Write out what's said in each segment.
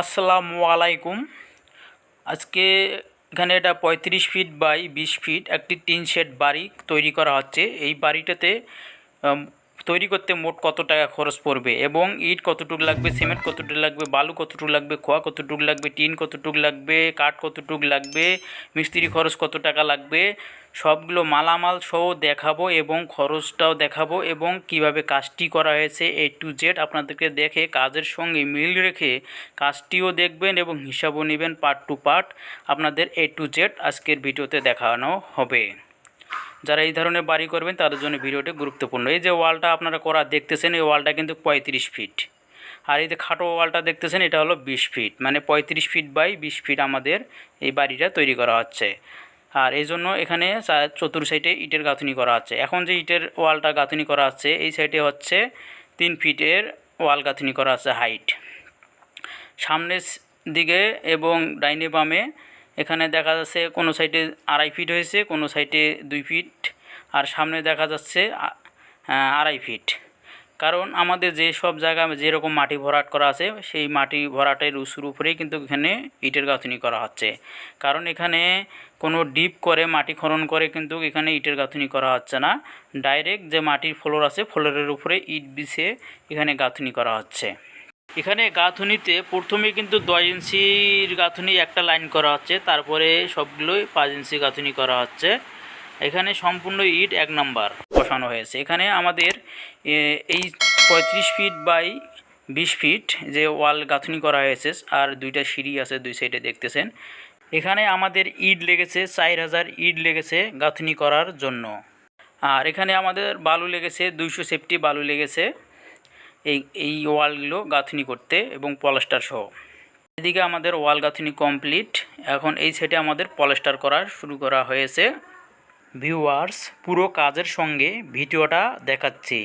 আসসালামু আলাইকুম। আজকে এখানে এটা পঁয়ত্রিশ ফিট বাই বিশ ফিট একটি টিন শেড বাড়ি তৈরি করা হচ্ছে। এই বাড়িটাতে তৈরি করতে মোট কত টাকা খরচ পড়বে? এবং ইট কতটুকু লাগবে, সিমেন্ট কতটুকু লাগবে, বালু কতটুকু লাগবে, খোয়া কতটুকু লাগবে, টিন কতটুকু লাগবে, কাঠ কতটুকু লাগবে, মিস্ত্রি খরচ কত টাকা লাগবে, সবগুলো মালামাল সহ দেখাবো এবং খরচটাও দেখাবো এবং কীভাবে কাজটি করা হয়েছে এ টু জেড আপনাদেরকে দেখে কাজের সঙ্গে মিল রেখে কাজটিও দেখবেন এবং হিসাবও নেবেন পার্ট টু পার্ট আপনাদের এ টু জেড আজকের ভিডিওতে দেখানো হবে। যারা এই ধরনের বাড়ি করবেন, তাদের জন্য ভিডিওটি গুরুত্বপূর্ণ। এই যে ওয়ালটা আপনারা করা দেখতেছেন, এই ওয়ালটা কিন্তু পঁয়ত্রিশ ফিট। আর এই যে খাটো ওয়ালটা দেখতেছেন, এটা হলো বিশ ফিট। মানে পঁয়ত্রিশ ফিট বাই বিশ ফিট আমাদের এই বাড়িটা তৈরি করা হচ্ছে। আর এই জন্য এখানে চতুর সাইডে ইটের গাঁথুনি করা হচ্ছে এখন যে ইটের ওয়ালটা গাঁথনি করা হচ্ছে এই সাইডে হচ্ছে তিন ফিটের ওয়াল গাঁথনি করা আছে হাইট। সামনের দিকে এবং ডাইনে বামে এখানে দেখা যাচ্ছে কোনো সাইডে আড়াই ফিট হয়েছে, কোনো সাইডে দুই ফিট। আর সামনে দেখা যাচ্ছে আড়াই ফিট। কারণ আমাদের যে সব জায়গায় যেরকম মাটি ভরাট করা আছে, সেই মাটি ভরাটের উসুর উপরেই কিন্তু এখানে ইটের গাঁথনি করা হচ্ছে। কারণ এখানে কোনো ডিপ করে মাটি খনন করে কিন্তু এখানে ইটের গাঁথনি করা হচ্ছে না। ডাইরেক্ট যে মাটির ফ্লোর আছে, ফ্লোরের উপরে ইট বিছে এখানে গাঁথনি করা হচ্ছে। এখানে গাঁথুনিতে প্রথমে কিন্তু দশ ইঞ্চির গাঁথুনি একটা লাইন করা হচ্ছে, তারপরে সবগুলোই পাঁচ ইঞ্চি গাঁথুনি করা হচ্ছে। এখানে সম্পূর্ণ ইট এক নাম্বার বসানো হয়েছে। এখানে আমাদের এই পঁয়ত্রিশ ফিট বাই বিশ ফিট যে ওয়াল গাঁথনি করা হয়েছে, আর দুইটা সিঁড়ি আছে দুই সাইডে দেখতেছেন। এখানে আমাদের ইট লেগেছে, চার হাজার ইট লেগেছে গাঁথনি করার জন্য। আর এখানে আমাদের বালু লেগেছে, দুইশো সেফটি বালু লেগেছে। এই এই ওয়ালগুলো গাঁথনি করতে এবং পলাস্টার সহ। এদিকে আমাদের ওয়াল গাঁথনি কমপ্লিট। এখন এই সেটে আমাদের পলাস্টার করা শুরু করা হয়েছে। ভিউয়ার্স, পুরো কাজের সঙ্গে ভিডিওটা দেখাচ্ছি।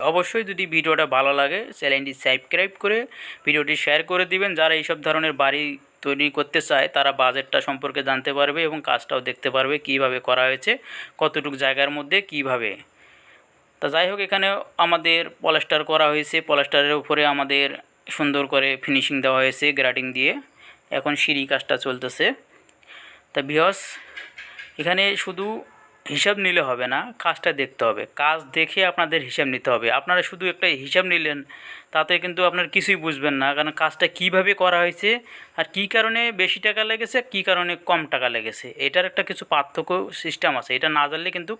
অবশ্যই যদি ভিডিওটা ভালো লাগে, চ্যানেলটি সাবস্ক্রাইব করে ভিডিওটি শেয়ার করে দিবেন। যারা এইসব ধরনের বাড়ি তৈরি করতে চায়, তারা বাজেটটা সম্পর্কে জানতে পারবে এবং কাজটাও দেখতে পারবে কীভাবে করা হয়েছে, কতটুকু জায়গার মধ্যে, কীভাবে। তা যাই হোক, এখানে আমাদের পলাস্টার করা হয়েছে। পলাস্টারের উপরে আমাদের সুন্দর করে ফিনিশিং দেওয়া হয়েছে গ্রাটিং দিয়ে। এখন সিঁড়ি কাজটা চলতেছে। তা বিহস এখানে শুধু হিসাব নিলে হবে না, কাজটা দেখতে হবে। কাজ দেখে আপনাদের হিসাব নিতে হবে। আপনারা শুধু একটা হিসাব নিলেন, তাতে কিন্তু আপনার কিছুই বুঝবেন না, কারণ কাজটা কীভাবে করা হয়েছে আর কী কারণে বেশি টাকা লেগেছে, কী কারণে কম টাকা লেগেছে, এটার একটা কিছু পার্থক্য সিস্টেম আছে। এটা না জানলে কিন্তু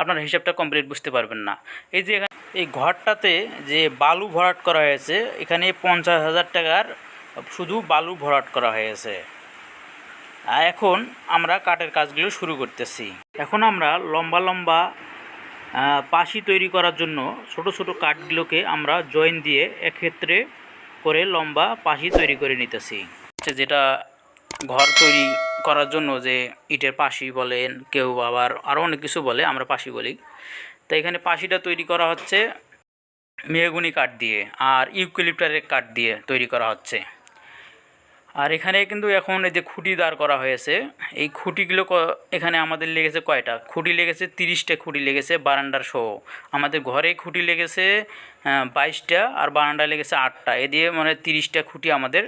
আপনার হিসাবটা কমপ্লিট বুঝতে পারবেন না। এই যে এই ঘরটাতে যে বালু ভরাট করা হয়েছে, এখানে পঞ্চাশ হাজার টাকার শুধু বালু ভরাট করা হয়েছে। এখন আমরা কাঠের কাজগুলো শুরু করতেছি। এখন আমরা লম্বা লম্বা পাশি তৈরি করার জন্য ছোট ছোট কাঠগুলোকে আমরা জয়েন দিয়ে একক্ষেত্রে করে লম্বা পাশি তৈরি করে নিতেছি। যেটা ঘর তৈরি করার জন্য যে ইটের পাশি বলেন, কেউ আবার আরও অনেক কিছু বলে, আমরা পাশি বলি। তো এখানে পাশিটা তৈরি করা হচ্ছে মেহগুনি কাঠ দিয়ে আর ইউক্যালিপ্টারের কাঠ দিয়ে তৈরি করা হচ্ছে। আর এখানে কিন্তু এখন এই যে খুঁটি দাঁড় করা হয়েছে, এই খুঁটিগুলো এখানে আমাদের লেগেছে কয়টা? খুঁটি লেগেছে তিরিশটা খুঁটি লেগেছে বারান্দার সহ। আমাদের ঘরে খুঁটি লেগেছে বাইশটা আর বারান্দায় লেগেছে আটটা। এ দিয়ে মানে তিরিশটা খুঁটি আমাদের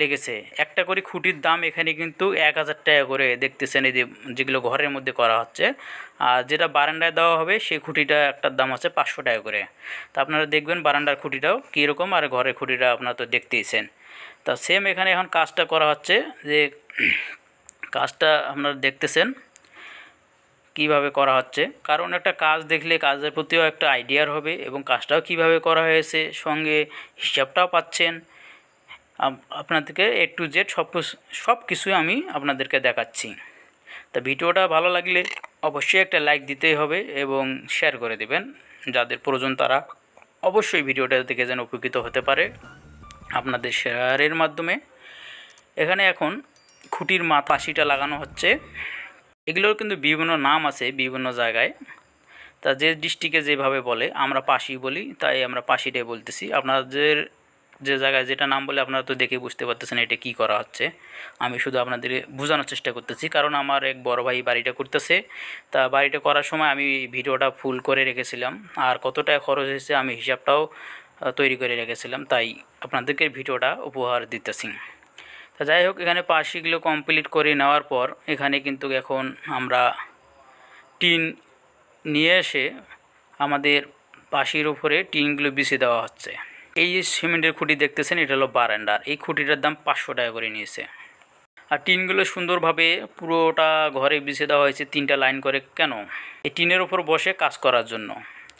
লেগেছে। একটা করে খুঁটির দাম এখানে কিন্তু এক হাজার টাকা করে দেখতেছেন এই যে যেগুলো ঘরের মধ্যে করা হচ্ছে। আর যেটা বারান্দায় দেওয়া হবে, সেই খুঁটিটা একটার দাম আছে পাঁচশো টাকা করে। তা আপনারা দেখবেন বারান্দার খুঁটিটাও কীরকম আর ঘরের খুঁটিটা আপনারা তো দেখতেইছেন। তা সেম এখানে এখন কাজটা করা হচ্ছে যে কাজটা আপনারা দেখতেছেন কীভাবে করা হচ্ছে। কারণ একটা কাজ দেখলে কাজের প্রতিও একটা আইডিয়ার হবে এবং কাজটাও কীভাবে করা হয়েছে, সঙ্গে হিসাবটাও পাচ্ছেন। আপনাদেরকে এ টু জেড সব সব কিছুই আমি আপনাদেরকে দেখাচ্ছি। তা ভিডিওটা ভালো লাগলে অবশ্যই একটা লাইক দিতেই হবে এবং শেয়ার করে দেবেন। যাদের প্রয়োজন তারা অবশ্যই ভিডিওটা দেখে যেন উপকৃত হতে পারে। আপনাদের শেয়ারের মাধ্যমে। এখানে এখন খুঁটির মা পাশিটা লাগানো হচ্ছে। এগুলোর কিন্তু বিভিন্ন নাম আছে বিভিন্ন জায়গায়। তা যে ডিস্ট্রিক্টে যেভাবে বলে, আমরা পাশি বলি, তাই আমরা পাশিটাই বলতেছি। আপনাদের যে জায়গায় যেটা নাম বলে, আপনারা তো দেখে বুঝতে পারতেছেন এটা কী করা হচ্ছে। আমি শুধু আপনাদের বোঝানোর চেষ্টা করতেছি। কারণ আমার এক বড় ভাই বাড়িটা করতেছে। তা বাড়িটা করার সময় আমি ভিডিওটা ফুল করে রেখেছিলাম। আর কত টাকা খরচ হয়েছে আমি হিসাবটাও তৈরি করে রেখেছিলাম, তাই আপনাদেরকে ভিডিওটা উপহার দিতেছি। তা যাই হোক, এখানে পাশিগুলো কমপ্লিট করে নেওয়ার পর এখানে কিন্তু এখন আমরা টিন নিয়ে এসে আমাদের পাশির উপরে টিনগুলো বিছিয়ে দেওয়া হচ্ছে। এই যে সিমেন্টের খুঁটি দেখতেছেন, এটা হলো বারান্ডার এই খুঁটিটার দাম পাঁচশো টাকা করে নিয়েছে। আর টিনগুলো সুন্দরভাবে পুরোটা ঘরে বিছিয়ে দেওয়া হয়েছে, তিনটা লাইন করে। কেন? এই টিনের ওপর বসে কাজ করার জন্য।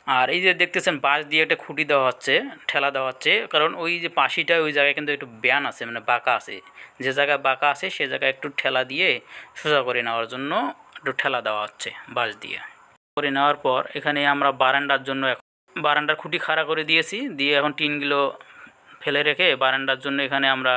আর এই যে দেখতেছেন বাঁশ দিয়ে একটা খুঁটি দেওয়া হচ্ছে, ঠেলা দেওয়া হচ্ছে, কারণ ওই যে পাশিটা, ওই জায়গায় কিন্তু একটু ব্যান আছে মানে বাঁকা আছে। যে জায়গায় বাঁকা আছে, সে জায়গায় একটু ঠেলা দিয়ে সোজা করে নেওয়ার জন্য একটু ঠেলা দেওয়া হচ্ছে বাঁশ দিয়ে। করে নেওয়ার পর এখানে আমরা বারান্দার জন্য বারান্দার খুঁটি খাড়া করে দিয়েছি, দিয়ে এখন টিনগুলো ফেলে রেখে বারান্দার জন্য এখানে আমরা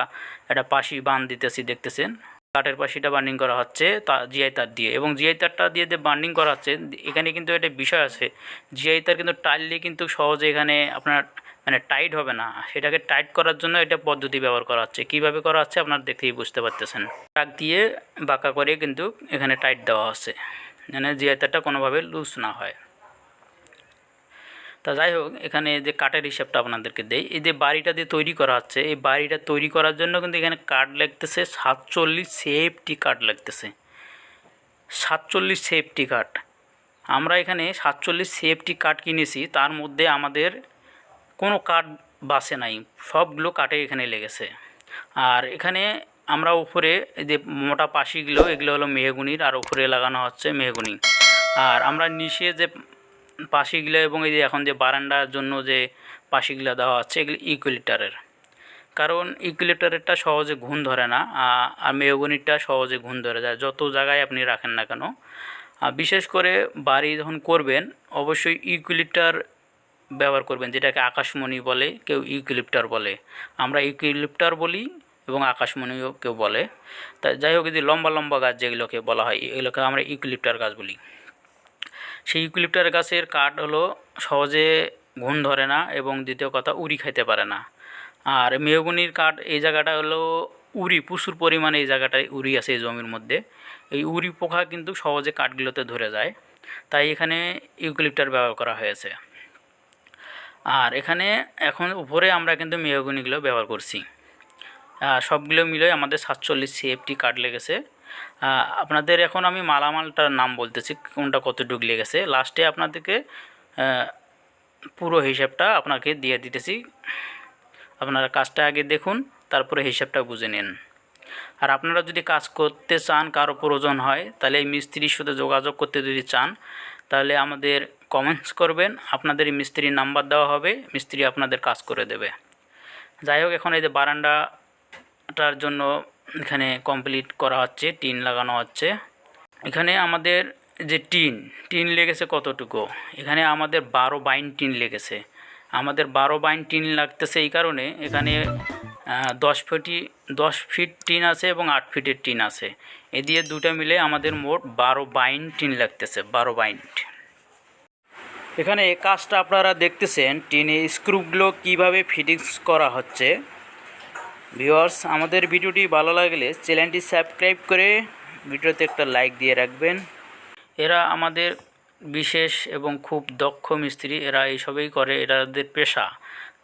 একটা পাশি বান দিতেছি, দেখতেছেন? কাঠের পাশিটা বার্নিং করা হচ্ছে, তা জিআই তার দিয়ে। এবং জিআই তারটা দিয়ে যে বান্ডিং করা হচ্ছে, এখানে কিন্তু একটা বিষয় আছে। জিআই তার কিন্তু টাইললে কিন্তু সহজে এখানে আপনার মানে টাইট হবে না। সেটাকে টাইট করার জন্য এটা পদ্ধতি ব্যবহার করা হচ্ছে। কীভাবে করা হচ্ছে আপনার দেখতেই বুঝতে পারতেছেন। টাক দিয়ে বাঁকা করে কিন্তু এখানে টাইট দেওয়া হচ্ছে। মানে জিআই তারটা কোনোভাবে লুজ না হয়। তা যাই হোক, এখানে যে কাঠের হিসাবটা আপনাদেরকে দেই, এই যে বাড়িটা দিয়ে তৈরি করা হচ্ছে, এই বাড়িটা তৈরি করার জন্য কিন্তু এখানে কাঠ লাগতেছে, সাতচল্লিশ সেফটি কাঠ লাগতেছে। সাতচল্লিশ সেফটি কাঠ। আমরা এখানে সাতচল্লিশ সেফটি কাঠ কিনেছি, তার মধ্যে আমাদের কোনো কাঠ বাসে নাই, সবগুলো কাঠে এখানে লেগেছে। আর এখানে আমরা উপরে যে মোটা পাশিগুলো, এগুলো হলো মেহগুনির, আর উপরে লাগানো হচ্ছে মেহগুনি। আর আমরা নিচে যে পাশিগুলো এবং এই যে এখন যে বারান্দার জন্য যে পাশিগুলো দেওয়া হচ্ছে এগুলো ইকুইলিটারের কারণ ইকুইলিটারেরটা সহজে ঘুণ ধরে না আর মেয়গনিরটা সহজে ঘুণ ধরে যায়, যত জায়গায় আপনি রাখেন না কেন। বিশেষ করে বাড়ি যখন করবেন, অবশ্যই ইকুইলিটার ব্যবহার করবেন, যেটাকে আকাশমণি বলে, কেউ ইউক্লিপ্টার বলে। আমরা ইউক্লিপ্টার বলি এবং আকাশমণিও কেউ বলে। তা যাই হোক যদি লম্বা লম্বা গাছ যেগুলোকে বলা হয়, এগুলোকে আমরা ইউক্লিপ্টার গাছ বলি। সেই ইউক্লিপ্টার গাছের কাঠ হলো সহজে ঘুণ ধরে না এবং দ্বিতীয় কথা উড়ি খাইতে পারে না। আর মেহগুনির কাঠ এই জায়গাটা হলো উড়ি, প্রচুর পরিমাণে এই জায়গাটায় উড়ি আছে এই জমির মধ্যে। এই উড়ি পোকা কিন্তু সহজে কাঠগুলোতে ধরে যায়। তাই এখানে ইউক্লিপ্টার ব্যবহার করা হয়েছে। আর এখানে এখন উপরে আমরা কিন্তু মেহগুনিগুলো ব্যবহার করছি। সবগুলো মিলে আমাদের সাতচল্লিশ সিএফটি কাঠ লেগেছে। আপনাদের এখন আমি মালামালটার নাম বলতেছি, কোনটা কতটুকু লেগেছে। লাস্টে আপনাদেরকে পুরো হিসাবটা আপনাকে দিয়ে দিতেছি। আপনারা কাজটা আগে দেখুন, তারপরে হিসাবটা বুঝে নিন। আর আপনারা যদি কাজ করতে চান, কারও প্রয়োজন হয়, তাহলে এই মিস্ত্রির সাথে যোগাযোগ করতে যদি চান, তাহলে আমাদের কমেন্টস করবেন। আপনাদের মিস্ত্রির নাম্বার দেওয়া হবে, মিস্ত্রি আপনাদের কাজ করে দেবে। যাই হোক, এখন এই যে বারান্দাটার জন্য এখানে কমপ্লিট করা হচ্ছে, টিন লাগানো হচ্ছে। এখানে আমাদের যে টিন টিন লেগেছে কতটুকু? এখানে আমাদের বারো বাইন টিন লেগেছে। আমাদের বারো বাইন টিন লাগতেছে এই কারণে এখানে দশ ফিটি, দশ ফিট টিন আছে এবং আট ফিটের টিন আছে। এ দিয়ে দুটো মিলে আমাদের মোট বারো বাইন টিন লাগতেছে, বারো বাইন এখানে কাজটা আপনারা দেখতেছেন টিনে স্ক্রুগুলো কীভাবে ফিটিংস করা হচ্ছে। ভিউয়ার্স, আমাদের ভিডিওটি ভালো লাগলে চ্যানেলটি সাবস্ক্রাইব করে ভিডিওতে একটা লাইক দিয়ে রাখবেন। এরা আমাদের বিশেষ এবং খুব দক্ষ মিস্ত্রি, এরা এইসবই করে এরা এদের পেশা।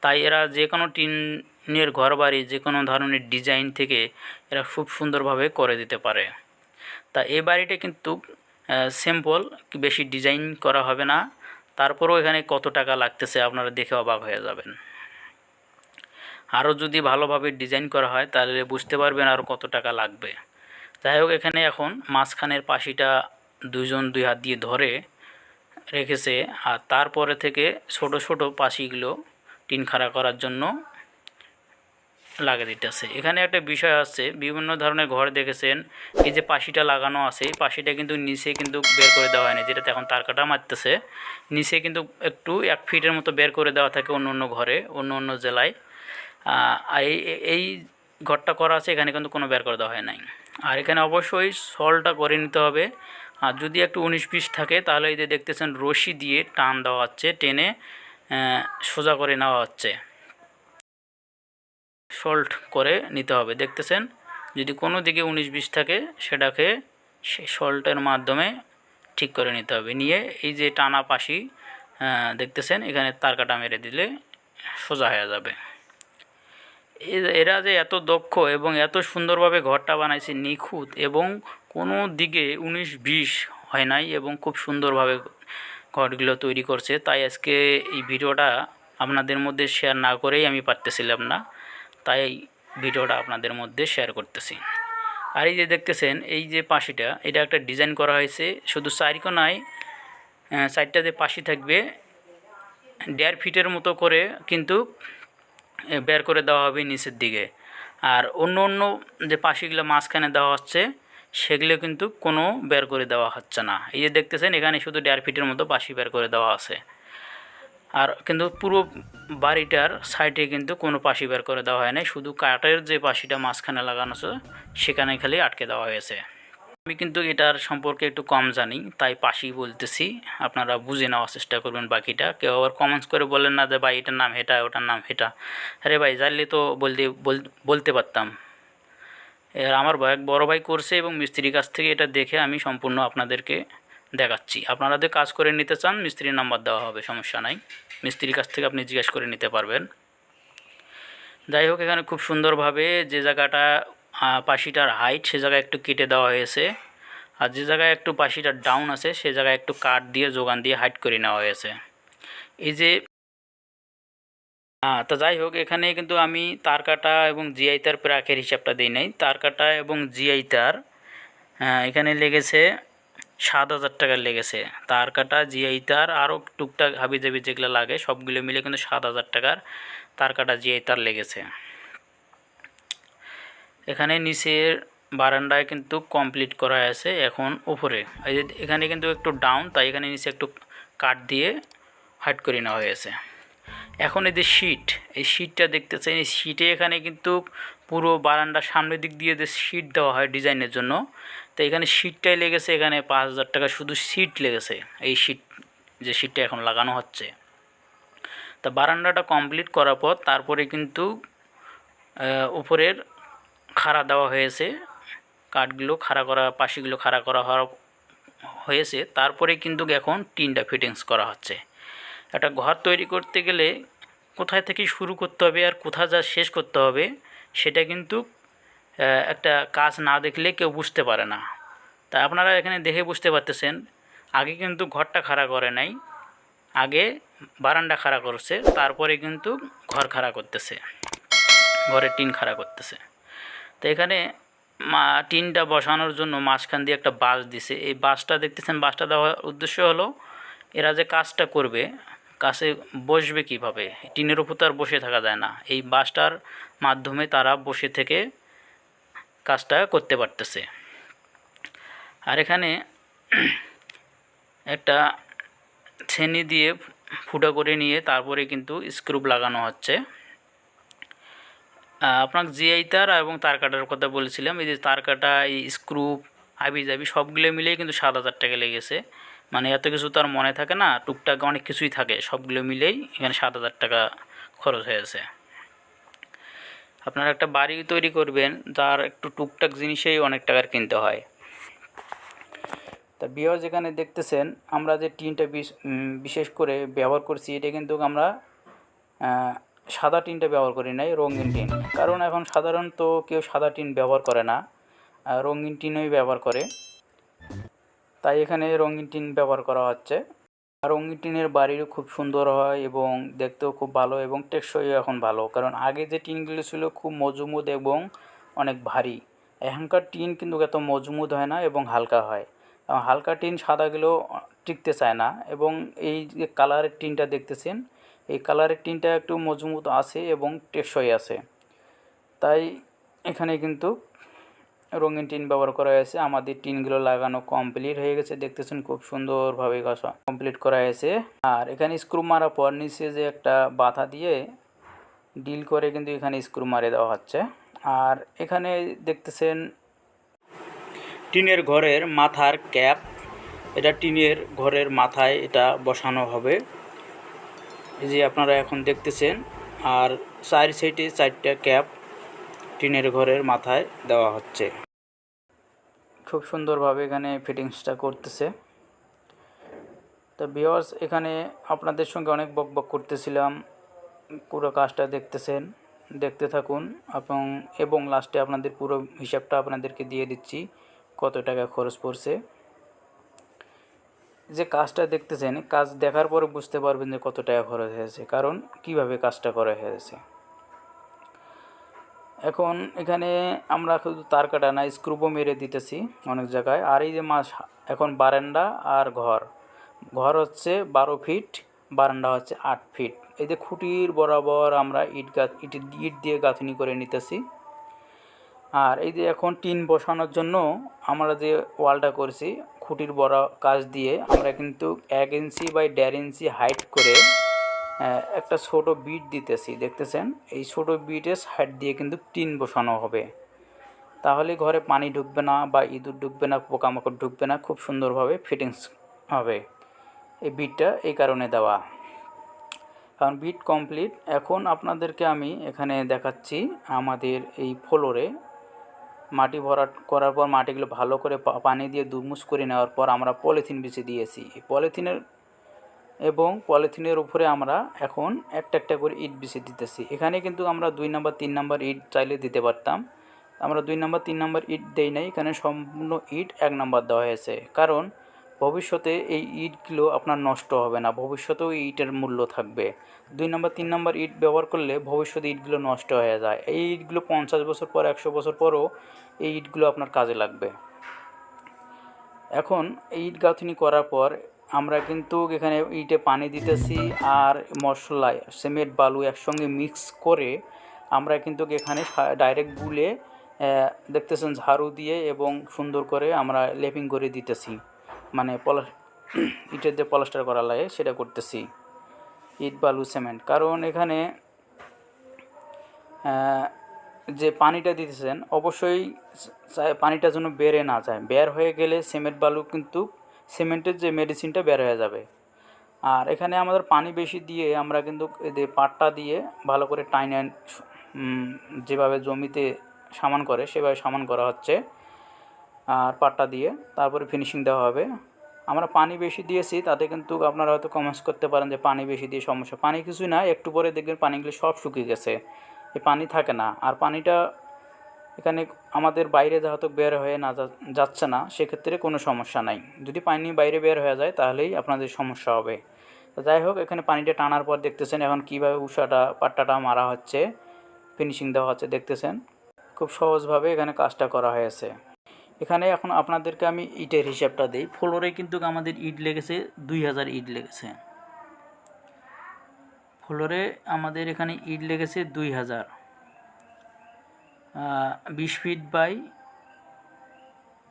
তাই এরা যে কোনো টিনের ঘর বাড়ি যে কোনো ধরনের ডিজাইন থেকে এরা খুব সুন্দরভাবে করে দিতে পারে। তা এই বাড়িটা কিন্তু সিম্পল, বেশি ডিজাইন করা হবে না। তারপরেও এখানে কত টাকা লাগতেছে আপনারা দেখে অবাক হয়ে যাবেন। আরও যদি ভালোভাবে ডিজাইন করা হয়, তাহলে বুঝতে পারবেন আরও কত টাকা লাগবে। যাই হোক, এখানে এখন মাঝখানের পাশিটা দুজন দুই হাত দিয়ে ধরে রেখেছে, আর তারপরে থেকে ছোট ছোট পাশিগুলো টিন খাড়া করার জন্য লাগিয়ে দিতেছে। এখানে একটা বিষয় আছে, বিভিন্ন ধরনের ঘর দেখেছেন, এই যে পাশিটা লাগানো আছে, এই পাশিটা কিন্তু নিচে কিন্তু বের করে দেওয়া হয়নি, যেটাতে এখন তার কাটা মারতেছে। নিচে কিন্তু একটু এক ফিটের মতো বের করে দেওয়া থাকে অন্য অন্য ঘরে, অন্য অন্য জেলায়। আর এই এই ঘরটা করা আছে, এখানে কিন্তু কোনো বের করে দেওয়া হয় নাই। আর এখানে অবশ্যই সলটা করে নিতে হবে। আর যদি একটু উনিশ বিশ থাকে, তাহলে এই যে দেখতেছেন রশি দিয়ে টান দেওয়া হচ্ছে টেনে সোজা করে নেওয়া হচ্ছে। সল্ট করে নিতে হবে। দেখতেছেন, যদি কোনো দিকে উনিশ বিশ থাকে, সেটাকে সেই সল্টের মাধ্যমে ঠিক করে নিতে হবে। নিয়ে এই যে টানা পাশি দেখতেছেন, এখানে তার কাটা মেরে দিলে সোজা হয়ে যাবে। এরা যে এত দক্ষ এবং এত সুন্দরভাবে ঘরটা বানাইছে নিখুঁত এবং কোনো দিকে উনিশ বিশ হয় নাই এবং খুব সুন্দরভাবে ঘরগুলো তৈরি করছে, তাই আজকে এই ভিডিওটা আপনাদের মধ্যে শেয়ার না করেই আমি পারতেছিলাম না। তাই ভিডিওটা আপনাদের মধ্যে শেয়ার করতেছি। আর এই যে দেখতেছেন, এই যে পাশিটা, এটা একটা ডিজাইন করা হয়েছে। শুধু চারিকো নয় সাইডটা যে পাশি থাকবে, দেড় ফিটের মতো করে, কিন্তু বের করে দেওয়া হবে নিচের দিকে। আর অন্য অন্য যে পাশিগুলো মাঝখানে দেওয়া হচ্ছে, সেগুলো কিন্তু কোনো বের করে দেওয়া হচ্ছে না। এই যে দেখতেছেন, এখানে শুধু দেড় ফিটের মতো পাশি বের করে দেওয়া আছে। আর কিন্তু পুরো বাড়িটার সাইডে কিন্তু কোনো পাশি বের করে দেওয়া হয় নাই শুধু কাঠের যে পাশিটা মাঝখানে লাগানো আছে, সেখানে খালি আটকে দেওয়া হয়েছে। আমি কিন্তু এটার সম্পর্কে একটু কম জানি, তাই পাশেই বলতেছি, আপনারা বুঝে নেওয়ার চেষ্টা করবেন বাকিটা। কেউ আবার কমেন্টস করে বলেন না যে, ভাই, এটার নাম এটা, ওটার নাম এটা। আরে ভাই, জানলে তো বলতে, বল- বলতে পারতাম। এর আমার বড় ভাই করছে এবং মিস্ত্রির কাছ থেকে এটা দেখে আমি সম্পূর্ণ আপনাদেরকে দেখাচ্ছি। আপনারা যদি কাজ করে নিতে চান, মিস্ত্রির নাম্বার দেওয়া হবে, সমস্যা নাই। মিস্ত্রির কাছ থেকে আপনি জিজ্ঞেস করে নিতে পারবেন। যাই হোক, এখানে খুব সুন্দরভাবে যে জায়গাটা পাশিটার হাইট সে জায়গায় একটু কেটে দেওয়া হয়েছে। আর যে জায়গায় একটু পাশিটার ডাউন আছে, সে জায়গায় একটু কাঠ দিয়ে, যোগান দিয়ে হাইট করে নেওয়া হয়েছে। এই যে হ্যাঁ তো যাই হোক, এখানে কিন্তু আমি তার কাটা এবং জিআই তার প্রাকের হিসাবটা দিই নাই। তার কাটা এবং জিআই তার এখানে লেগেছে সাত হাজার টাকা লেগেছে। তার কাটা জিআই তার আরও টুকটাক হাবি জাবি যেগুলো লাগে, সবগুলো মিলে কিন্তু সাত হাজার টাকার তার কাটা জিআই তার লেগেছে। এখানে নিচের বারান্দায় কিন্তু কমপ্লিট করা আছে এখন উপরে। এখানে কিন্তু একটু ডাউন তাই এখানে নিচে একটু কাট দিয়ে হাইট করে নেওয়া হয়েছে। এখন এই যে শীট এই শীটটা দেখতেছেন, এই শীটে এখানে কিন্তু পুরো বারান্দার সামনের দিক দিয়ে যে শীট দেওয়া হয় ডিজাইনের জন্য, তো এখানে শীটটাই লেগেছে, এখানে পাঁচ হাজার টাকা শুধু শীট লেগেছে, এই শীট যে শীটটা এখন লাগানো হচ্ছে। তা বারান্দাটা কমপ্লিট করার পর তারপরে কিন্তু উপরের খাড়া দেওয়া হয়েছে। কাঠগুলো খাড়া করা, পাশিগুলো খাড়া করা হওয়ার হয়েছে। তারপরে কিন্তু এখন টিনটা ফিটিংস করা হচ্ছে। একটা ঘর তৈরি করতে গেলে কোথায় থেকে শুরু করতে হবে আর কোথা যা শেষ করতে হবে, সেটা কিন্তু একটা কাজ না দেখলে কেউ বুঝতে পারে না। তা আপনারা এখানে দেখে বুঝতে পারতেছেন, আগে কিন্তু ঘরটা খাড়া করে নাই, আগে বারান্দা খাড়া করছে, তারপরে কিন্তু ঘর খাড়া করতেছে, ঘরের টিন খাড়া করতেছে। তো এখানে টিনটা বসানোর জন্য মাঝখান দিয়ে একটা বাস দিছে। এই বাসটা দেখতেছেন বাসটা দেওয়ার উদ্দেশ্য হলো এরা যে কাজটা করবে কাছে বসবে কীভাবে? টিনের উপর তো আর বসে থাকা যায় না। এই বাসটার মাধ্যমে তারা বসে থেকে কাজটা করতে পারতেছে। আর এখানে একটা ছেনি দিয়ে ফুটা করে নিয়ে তারপরে কিন্তু স্ক্রুপ লাগানো হচ্ছে। আহ, আপনাকে জিআই তার এবং তার কাটার কথা বলেছিলাম এই যে তার কাটা এই স্ক্রুপ হাবি জাবি সবগুলো মিলেই কিন্তু সাত হাজার টাকা লেগেছে। মানে এত কিছু তো আর মনে থাকে না টুকটাক অনেক কিছুই থাকে সবগুলো মিলেই এখানে সাত হাজার টাকা খরচ হয়েছে আপনারা একটা বাড়ি তৈরি করবেন তার একটু টুকটাক জিনিসেই অনেক টাকার কিনতে হয়। তা বিহার যেখানে দেখতেছেন আমরা যে টিনটা বিশ- বিশেষ করে ব্যবহার করছি এটা কিন্তু আমরা সাদা টিনটা ব্যবহার করি নাই, রঙিন টিন। কারণ এখন সাধারণত কেউ সাদা টিন ব্যবহার করে না রঙিন টিনই ব্যবহার করে। তাই এখানে রঙিন টিন ব্যবহার করা হচ্ছে। আর রঙিন টিনের বাড়িও খুব সুন্দর হয় এবং দেখতেও খুব ভালো এবং টেকসই এখন ভালো। কারণ আগে যে টিনগুলো ছিল খুব মজবুত এবং অনেক ভারী। এখনকার টিন কিন্তু এত মজবুত হয় না এবং হালকা হয়। হালকা টিন সাদাগুলো টিকতে চায় না এবং এই যে কালারের টিনটা দেখতেছেন এই কালারের টিনটা একটু মজবুত আছে এবং টেকসই আছে। তাই এখানে কিন্তু রঙিন টিন ব্যবহার করা হয়েছে। আমাদের টিনগুলো লাগানো কমপ্লিট হয়ে গেছে। দেখতেছেন খুব সুন্দরভাবে ঘষা কমপ্লিট করা হয়েছে। আর এখানে স্ক্রু মারার পর নিচে যে একটা বাধা দিয়ে ডিল করে কিন্তু এখানে স্ক্রু মারে দেওয়া হচ্ছে। আর এখানে দেখতেছেন টিনের ঘরের মাথার ক্যাপ। এটা টিনের ঘরের মাথায় এটা বসানো হবে। যে আপনারা এখন দেখতেছেন, আর চার সাইডে চারটা ক্যাপ টিনের ঘরের মাথায় দেওয়া হচ্ছে। খুব সুন্দরভাবে এখানে ফিটিংসটা করতেছে। তো ভিওয়ার্স এখানে আপনাদের সঙ্গে অনেক বক বক করতেছিলাম। পুরো কাজটা দেখতেছেন, দেখতে থাকুন, এবং এবং লাস্টে আপনাদের পুরো হিসাবটা আপনাদেরকে দিয়ে দিচ্ছি, কত টাকা খরচ পড়ছে। যে কাজটা দেখতেছেন, কাজ দেখার পরে বুঝতে পারবেন যে কত টাকা খরচ হয়েছে, কারণ কীভাবে কাজটা করা হয়েছে। এখন এখানে আমরা শুধু তার কাটা না স্ক্রুবও মেরে দিতেছি অনেক জায়গায়। আর এই যে মাস এখন বারান্দা আর ঘর। ঘর হচ্ছে বারো ফিট, বারান্দা হচ্ছে আট ফিট। এই যে খুঁটির বরাবর আমরা ইট গাছ ইট ইট দিয়ে গাঁথনি করে নিতেছি। আর এই যে এখন টিন বসানোর জন্য আমরা যে ওয়ালটা করছি খুঁটির বড় কাজ দিয়ে আমরা কিন্তু এক ইঞ্চি বাই দেড় ইঞ্চি হাইট করে একটা ছোট বিট দিতেছি, দেখতেছেন? এই ছোট বিটের সাইড দিয়ে কিন্তু টিন বসানো হবে। তাহলে ঘরে পানি ঢুকবে না বা ইঁদুর ঢুকবে না, পোকামাকড় ঢুকবে না, খুব সুন্দরভাবে ফিটিংস হবে। এই বিটটা এই কারণে দেওয়া। কারণ বিট কমপ্লিট এখন আপনাদেরকে আমি এখানে দেখাচ্ছি আমাদের এই ফ্লোরে মাটি ভরাট করার পর মাটিগুলো ভালো করে পানি দিয়ে দুমুস করে নেওয়ার পর আমরা পলিথিন বিছিয়ে দিয়েছি। পলিথিনের এবং পলিথিনের উপরে আমরা এখন একটা একটা করে ইট বিছিয়ে দিতেছি। এখানে কিন্তু আমরা দুই নম্বর, তিন নম্বর ইট চাইলে দিতে পারতাম। আমরা দুই নাম্বার, তিন নম্বর ইট দেই নাই, এখানে সম্পূর্ণ ইট এক নম্বর দেওয়া হয়েছে। কারণ ভবিষ্যতে এই ইটগুলো আপনার নষ্ট হবে না, ভবিষ্যতেও এই ইটের মূল্য থাকবে। দুই নম্বর, তিন নম্বর ইট ব্যবহার করলে ভবিষ্যতে ইটগুলো নষ্ট হয়ে যায়। এই ইটগুলো পঞ্চাশ বছর পর, একশো বছর পরও এই ইটগুলো আপনার কাজে লাগবে। এখন ইট গাঁথনি করার পর আমরা কিন্তু এখানে ইটে পানি দিতেছি আর মশলা, সিমেন্ট, বালু একসঙ্গে মিক্স করে আমরা কিন্তু এখানে ডাইরেক্ট গুলে দেখতেছেন ঝাড়ু দিয়ে এবং সুন্দর করে আমরা লেপিং করে দিতেছি। মানে পলা ইটের যে পলাস্টার করা লাগে, সেটা করতেছি। ইট, বালু, সিমেন্ট। কারণ এখানে যে পানিটা দিতেছেন, অবশ্যই পানিটা যেন বেড়ে না যায়। বের হয়ে গেলে সিমেন্ট, বালু কিন্তু সিমেন্টের যে মেডিসিনটা বের হয়ে যাবে। আর এখানে আমাদের পানি বেশি দিয়ে আমরা কিন্তু যে পাটটা দিয়ে ভালো করে টাইনে যেভাবে জমিতে সমান করে, সেভাবে সমান করা হচ্ছে। আর পাটটা দিয়ে তারপরে ফিনিশিং দেওয়া হবে। আমরা পানি বেশি দিয়েছি, তাতে কিন্তু আপনারা হয়তো কমেন্টস করতে পারেন যে পানি বেশি দিয়ে সমস্যা। পানি কিছুই না, একটু পরে দেখবেন পানিগুলো সব শুকিয়ে গেছে। এই পানি থাকে না। আর পানিটা এখানে আমাদের বাইরে যেহেতু বের হয়ে না যাচ্ছে না, সেক্ষেত্রে কোনো সমস্যা নাই। যদি পানি বাইরে বের হয়ে যায়, তাহলেই আপনাদের সমস্যা হবে। যাই হোক, এখানে পানিটা টানার পর দেখতেছেন এখন কীভাবে উষাটা, পাট্টাটা মারা হচ্ছে। ফিনিশিং দেওয়া হচ্ছে, দেখতেছেন। খুব সহজভাবে এখানে কাজটা করা হয়েছে। এখানে এখন আপনাদেরকে আমি ইটের হিসাবটা দিই। ফ্লোরে কিন্তু আমাদের ইট লেগেছে দুই হাজার ইট লেগেছে। ফ্লোরে আমাদের এখানে ইট লেগেছে দুই হাজার। বিশ ফিট বাই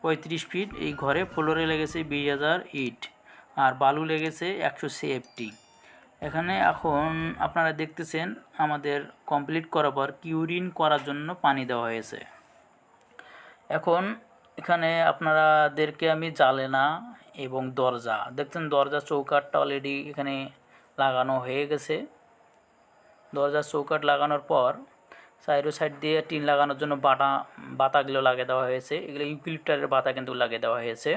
পঁয়ত্রিশ ফিট এই ঘরে ফ্লোরে লেগেছে বিশ হাজার ইট। আর বালু লেগেছে একশো সেফটি। এখানে এখন আপনারা দেখতেছেন আমাদের কমপ্লিট করার পর কিউরিন করার জন্য পানি দেওয়া হয়েছে। এখন এখানে আপনারাদেরকে আমি জালেনা এবং দরজা। দেখছেন দরজা চৌকাঠটা অলরেডি এখানে লাগানো হয়ে গেছে। দরজার চৌকাঠ লাগানোর পর সাইডো সাইড দিয়ে টিন লাগানোর জন্য বাটা, বাতাগুলো লাগিয়ে দেওয়া হয়েছে। এগুলো ইউক্লিপ্টারের বাতা কিন্তু লাগিয়ে দেওয়া হয়েছে।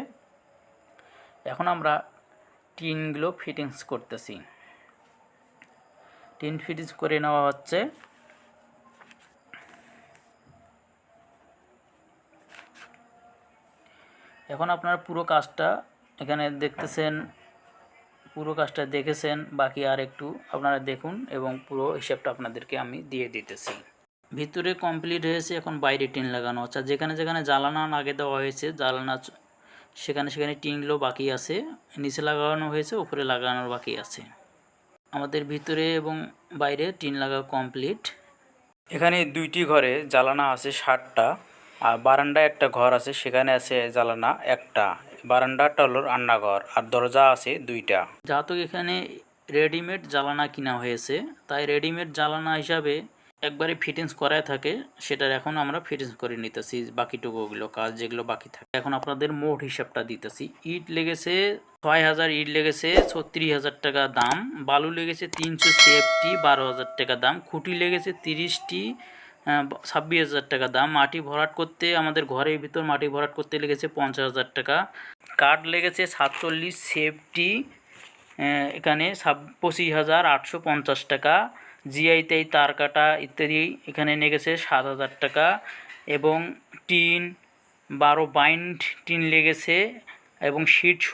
এখন আমরা টিনগুলো ফিটিংস করতেছি। টিন ফিটিংস করে নেওয়া হচ্ছে। এখন আপনারা পুরো কাজটা এখানে দেখতেছেন, পুরো কাজটা দেখেছেন, বাকি আর একটু আপনারা দেখুন এবং পুরো হিসাবটা আপনাদেরকে আমি দিয়ে দিতেছি। ভিতরে কমপ্লিট হয়েছে এখন বাইরে টিন লাগানো। হচ্ছে আর যেখানে যেখানে জ্বালানা আগে দেওয়া হয়েছে, জ্বালানা সেখানে সেখানে টিনগুলো বাকি আছে, নিচে লাগানো হয়েছে, উপরে লাগানোর বাকি আছে। আমাদের ভিতরে এবং বাইরে টিন লাগা কমপ্লিট এখানে দুইটি ঘরে জ্বালানা আছে ষাটটা। আর বারান্দায় একটা ঘর আছে, সেখানে আছে জ্বালানা একটা। বারান্দাটা হলো রান্নাঘর, আর দরজা আছে দুইটা। যেহেতু এখানে রেডিমেড জ্বালানা কিনা হয়েছে, তাই রেডিমেড জ্বালানা হিসাবে একবারে ফিটিংস করায় থাকে, সেটার এখন আমরা ফিটিংস করে নিতেছি, বাকিটুকুগুলো কাজ যেগুলো বাকি থাকে। এখন আপনাদের মোট হিসাবটা দিতেছি, ইট লেগেছে ছয় হাজার, ইট লেগেছে ছত্রিশ হাজার টাকা দাম, বালু লেগেছে তিনশো সেফটি বারো হাজার টাকা দাম, খুঁটি লেগেছে তিরিশটি ছাব্বিশ হাজার টাকা দাম। মাটি ভরাট করতে আমাদের ঘরের ভিতর মাটি ভরাট করতে লেগেছে পঞ্চাশ হাজার টাকা। কাঠ লেগেছে সাতচল্লিশ, সেফটি এখানে সাব পঁচিশ হাজার আটশো পঞ্চাশ টাকা। জিআইতে এই তার কাটা ইত্যাদি এখানে লেগেছে সাত হাজার টাকা। এবং টিন, বারো বাইন্ড টিন লেগেছে। এবং সহ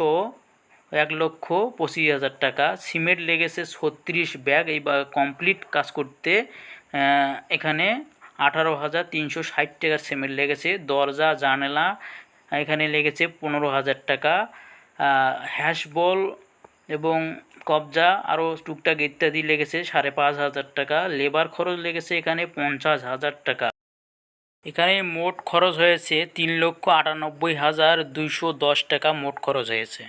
এক লক্ষ পঁচিশ হাজার টাকা। সিমেন্ট লেগেছে ছত্রিশ ব্যাগ। এই কমপ্লিট কাজ করতে এখানে আঠারো হাজার তিনশো ষাট টাকার সিমেন্ট লেগেছে। দরজা, জানালা, এখানে লেগেছে পনেরো হাজার টাকা। হ্যাশবল এবং কবজা আরও টুকটাক ইত্যাদি লেগেছে, সাড়ে পাঁচ হাজার টাকা। লেবার খরচ লেগেছে এখানে পঞ্চাশ হাজার টাকা। এখানে মোট খরচ হয়েছে তিন লক্ষ আটানব্বই হাজার দুইশো দশ টাকা মোট খরচ হয়েছে।